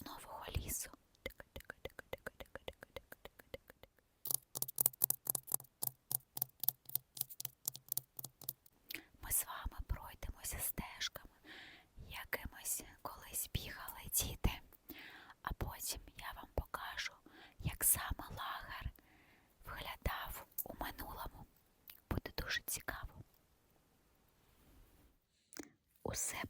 соснового лісу. Ми з вами пройдемося стежками, якимось колись бігали діти, а потім я вам покажу, як саме лагер виглядав у минулому. Буде дуже цікаво. Усе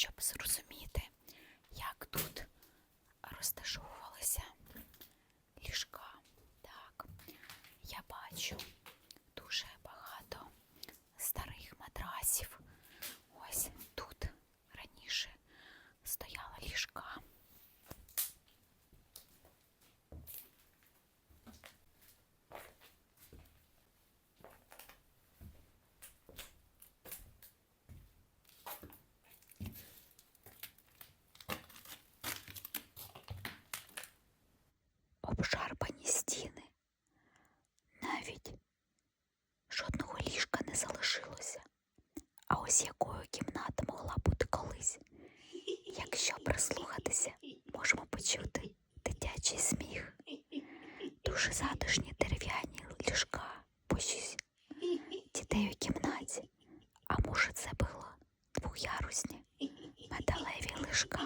щоб зрозуміти, як тут розташовувалися ліжка. Так, я бачу. двоярусні металеві лишка.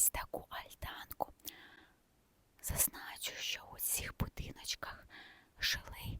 ось таку альтанку. Зазначу, що у цих будиночках жили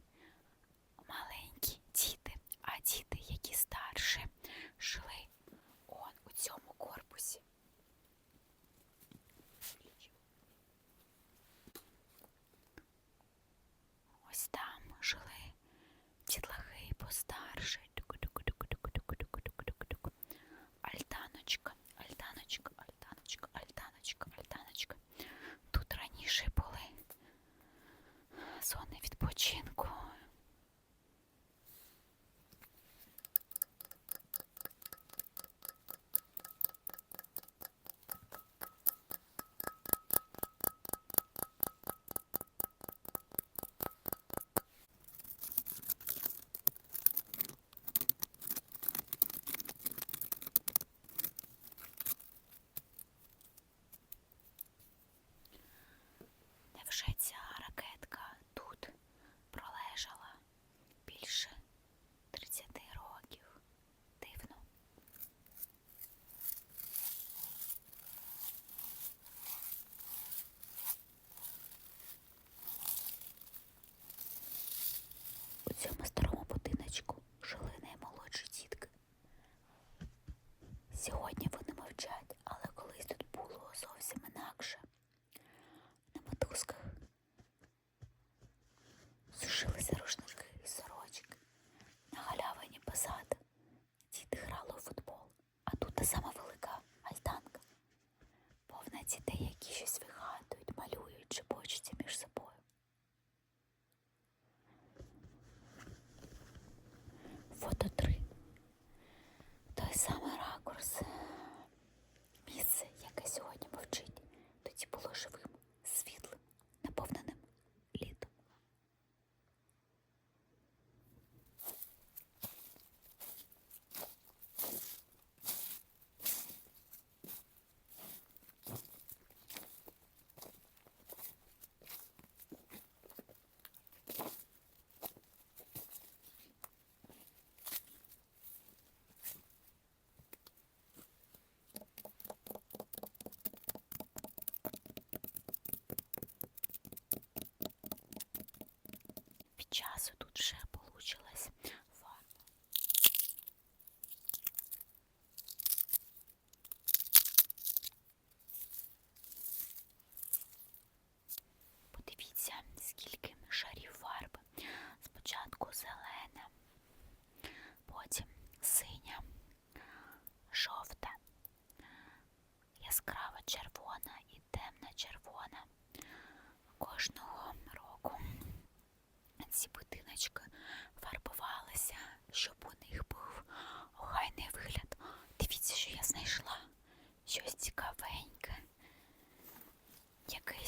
часу тут вже получилось.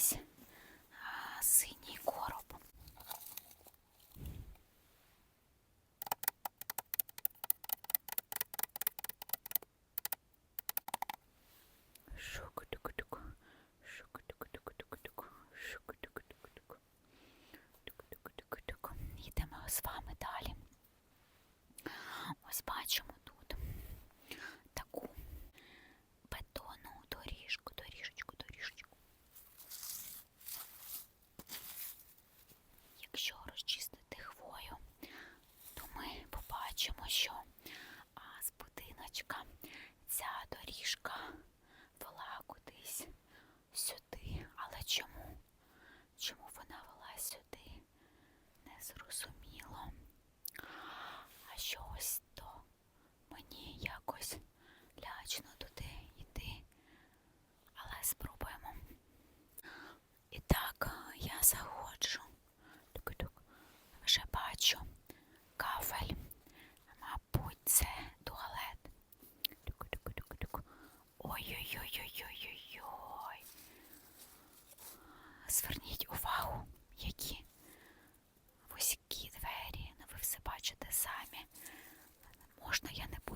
десь е, синій короб. Шук-тук-тук, шук-тук-тук-тук-тук, шук-тук-тук-тук, тук-тук-тук-тук. Йдемо з вами далі. Ось бачимо зрозуміло. А що ось то мені якось лячно туди йти. Але спробуємо. І так, я заходжу. Вже бачу кафель. Мабуть, це туалет. Ой-ой-ой-ой-ой-ой-ой. Зверніть увагу, які побачите самі. Можна я не буду.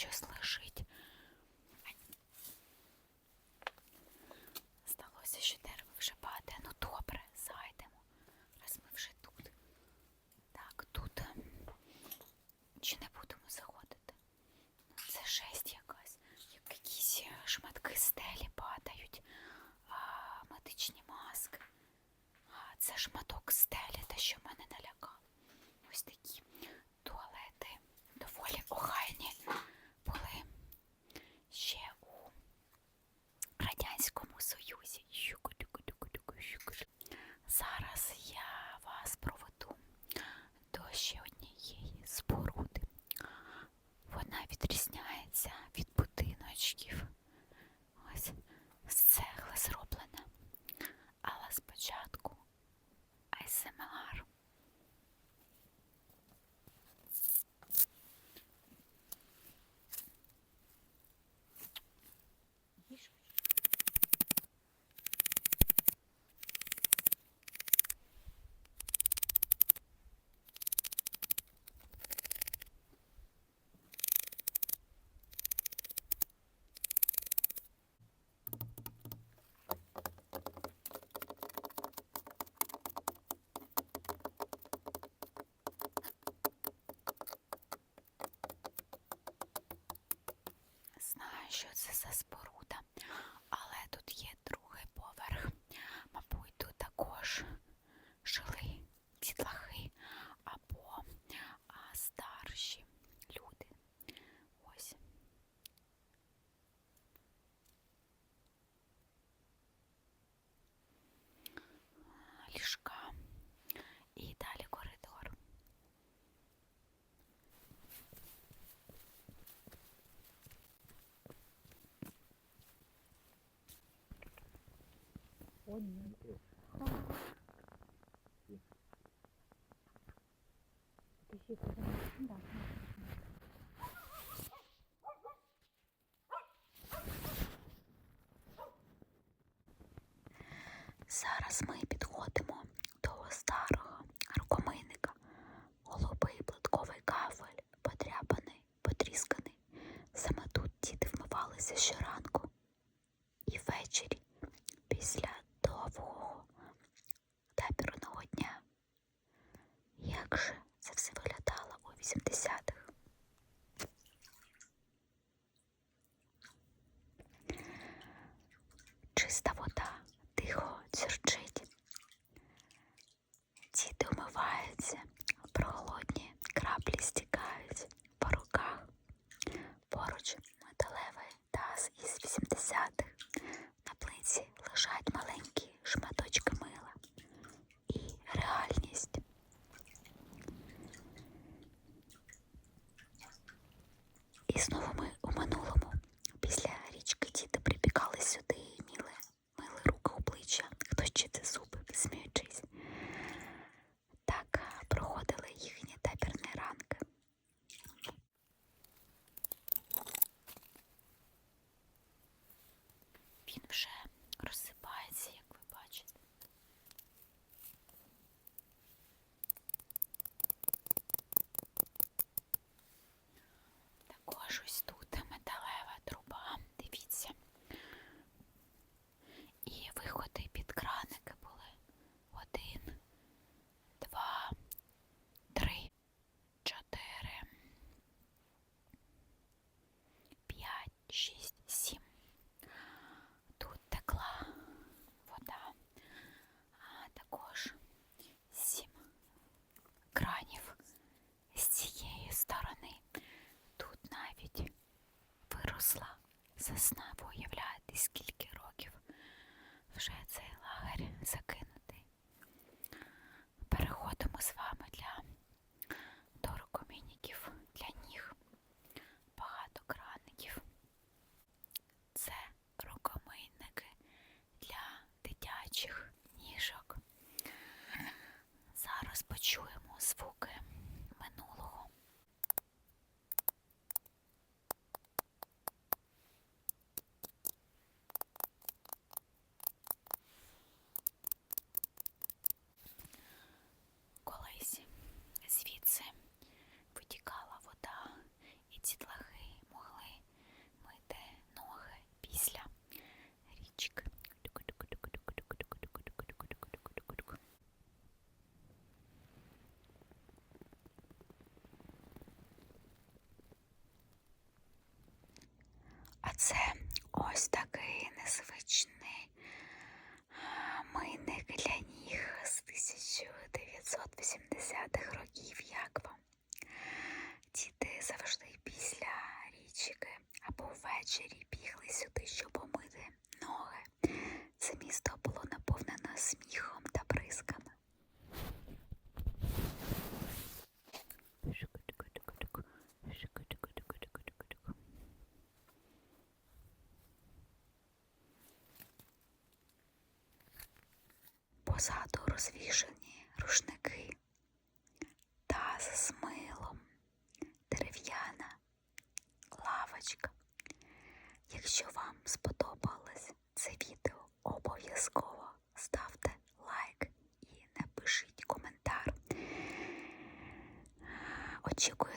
Щось лежить. Здалося, що дерево вже падає. Ну добре, зайдемо. Раз ми вже тут. Так, тут чи не будемо заходити? Ну, це жесть якась. Як якісь шматки стелі падають, а, медичні маски. А, це шматок стелі, те, що мене налякало. Ось такі туалети доволі охайні що це за споруда, але тут є другий поверх. Мабуть, тут також жили дітлахи або а, старші люди. Ось. Ліжка і далі коридор. Зараз ми Також ось тут металева труба, дивіться. І виходи під краники були. Один, два, три, чотири, п'ять, шість, сім. Тут текла вода, а також сім кранів з цієї сторони. Виросла сосна, уявляєте, скільки років вже цей лагерь закинутий. Переходимо з вами для до рукомийніків для ніг. Багато краників. Це рукомийники для дитячих ніжок. Зараз почуємо ось такий незвичний мийник для ніг з 1980-х років. Як вам? Діти завжди після річки або ввечері бігли сюди, щоб помити ноги. Це місто було наповнено сміхом Позаду розвішані рушники, таз з милом, дерев'яна лавочка. Якщо вам сподобалось це відео, обов'язково ставте лайк і напишіть коментар. Очікую